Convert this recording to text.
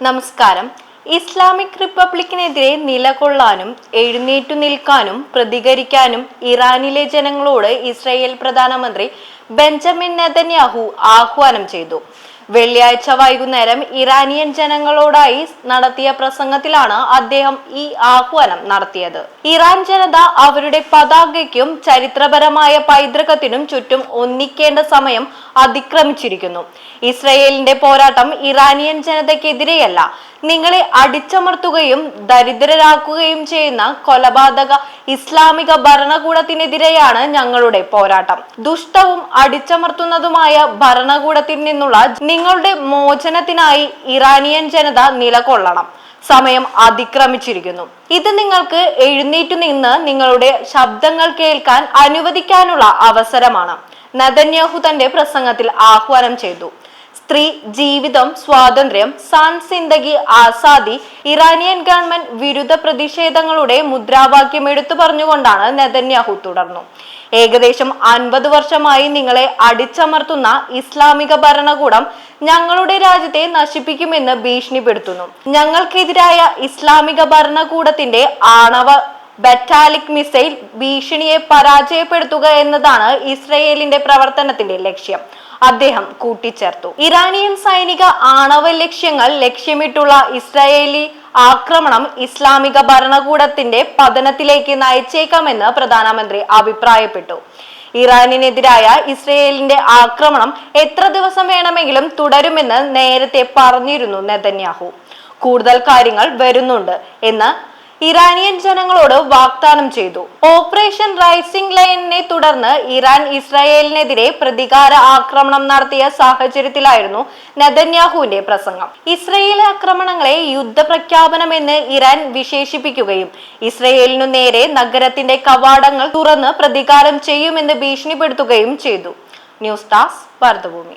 നമസ്കാരം. ഇസ്ലാമിക് റിപ്പബ്ലിക്കിനെതിരെ നിലകൊള്ളാനും എഴുന്നേറ്റു നിൽക്കാനും പ്രതികരിക്കാനും ഇറാനിലെ ജനങ്ങളോട് ഇസ്രായേൽ പ്രധാനമന്ത്രി ബെഞ്ചമിൻ നെതന്യാഹു ആഹ്വാനം ചെയ്തു. വെള്ളിയാഴ്ച വൈകുന്നേരം ഇറാനിയൻ ജനങ്ങളോടായി നടത്തിയ പ്രസംഗത്തിലാണ് അദ്ദേഹം ഈ ആഹ്വാനം നടത്തിയത്. ഇറാൻ ജനത അവരുടെ പതാകയ്ക്കും ചരിത്രപരമായ പൈതൃകത്തിനും ചുറ്റും ഒന്നിക്കേണ്ട സമയം അതിക്രമിച്ചിരിക്കുന്നു. ഇസ്രയേലിന്റെ പോരാട്ടം ഇറാനിയൻ ജനതയ്ക്കെതിരെയല്ല. നിങ്ങളെ അടിച്ചമർത്തുകയും ദരിദ്രരാക്കുകയും ചെയ്യുന്ന കൊലപാതക ഇസ്ലാമിക ഭരണകൂടത്തിനെതിരെയാണ് ഞങ്ങളുടെ പോരാട്ടം. ദുഷ്ടവും അടിച്ചമർത്തുന്നതുമായ ഭരണകൂടത്തിൽ നിന്നുള്ള നിങ്ങളുടെ മോചനത്തിനായി ഇറാനിയൻ ജനത നിലകൊള്ളണം. സമയം അതിക്രമിച്ചിരിക്കുന്നു. ഇത് നിങ്ങൾക്ക് എഴുന്നേറ്റു നിന്ന് നിങ്ങളുടെ ശബ്ദങ്ങൾ കേൾക്കാൻ അനുവദിക്കാനുള്ള അവസരമാണ്. നദന്യാഹു തന്റെ പ്രസംഗത്തിൽ ആഹ്വാനം ചെയ്തു. സ്ത്രീ ജീവിതം സ്വാതന്ത്ര്യം സാൻ സിന്ദഗി ആസാദി ഇറാനിയൻ ഗവൺമെന്റ് വിരുദ്ധ പ്രതിഷേധങ്ങളുടെ മുദ്രാവാക്യം എടുത്തു പറഞ്ഞുകൊണ്ടാണ് നെതന്യാഹു തുടർന്നു. ഏകദേശം അൻപത് വർഷമായി നിങ്ങളെ അടിച്ചമർത്തുന്ന ഇസ്ലാമിക ഭരണകൂടം ഞങ്ങളുടെ രാജ്യത്തെ നശിപ്പിക്കുമെന്ന് ഭീഷണിപ്പെടുത്തുന്നു. ഞങ്ങൾക്കെതിരായ ഇസ്ലാമിക ഭരണകൂടത്തിന്റെ ആണവ ബറ്റാലിക് മിസൈൽ ഭീഷണിയെ പരാജയപ്പെടുത്തുക എന്നതാണ് ഇസ്രയേലിന്റെ പ്രവർത്തനത്തിന്റെ ലക്ഷ്യം. അദ്ദേഹം കൂട്ടിച്ചേർത്തു. ഇറാനിയൻ സൈനിക ആണവ ലക്ഷ്യങ്ങൾ ലക്ഷ്യമിട്ടുള്ള ഇസ്രായേലി ആക്രമണം ഇസ്ലാമിക ഭരണകൂടത്തിന്റെ പതനത്തിലേക്ക് നയിച്ചേക്കാമെന്ന് പ്രധാനമന്ത്രി അഭിപ്രായപ്പെട്ടു. ഇറാനിനെതിരായ ഇസ്രയേലിന്റെ ആക്രമണം എത്ര ദിവസം വേണമെങ്കിലും തുടരുമെന്ന് നേരത്തെ പറഞ്ഞിരുന്നു നെതന്യാഹു. കൂടുതൽ കാര്യങ്ങൾ വരുന്നുണ്ട് എന്ന് ഇറാനിയൻ ജനങ്ങളോട് വാഗ്ദാനം ചെയ്തു. ഓപ്പറേഷൻ റൈസിംഗ് ലൈനിനെ തുടർന്ന് ഇറാൻ ഇസ്രായേലിനെതിരെ പ്രതികാര ആക്രമണം നടത്തിയ സാഹചര്യത്തിലായിരുന്നു നെതന്യാഹുവിന്റെ പ്രസംഗം. ഇസ്രയേൽ ആക്രമണങ്ങളെ യുദ്ധപ്രഖ്യാപനമെന്ന് ഇറാൻ വിശേഷിപ്പിക്കുകയും ഇസ്രയേലിനു നേരെ നഗരത്തിന്റെ കവാടങ്ങൾ തുറന്ന് പ്രതികാരം ചെയ്യുമെന്ന് ഭീഷണിപ്പെടുത്തുകയും ചെയ്തു. News desk Bharatbhumi.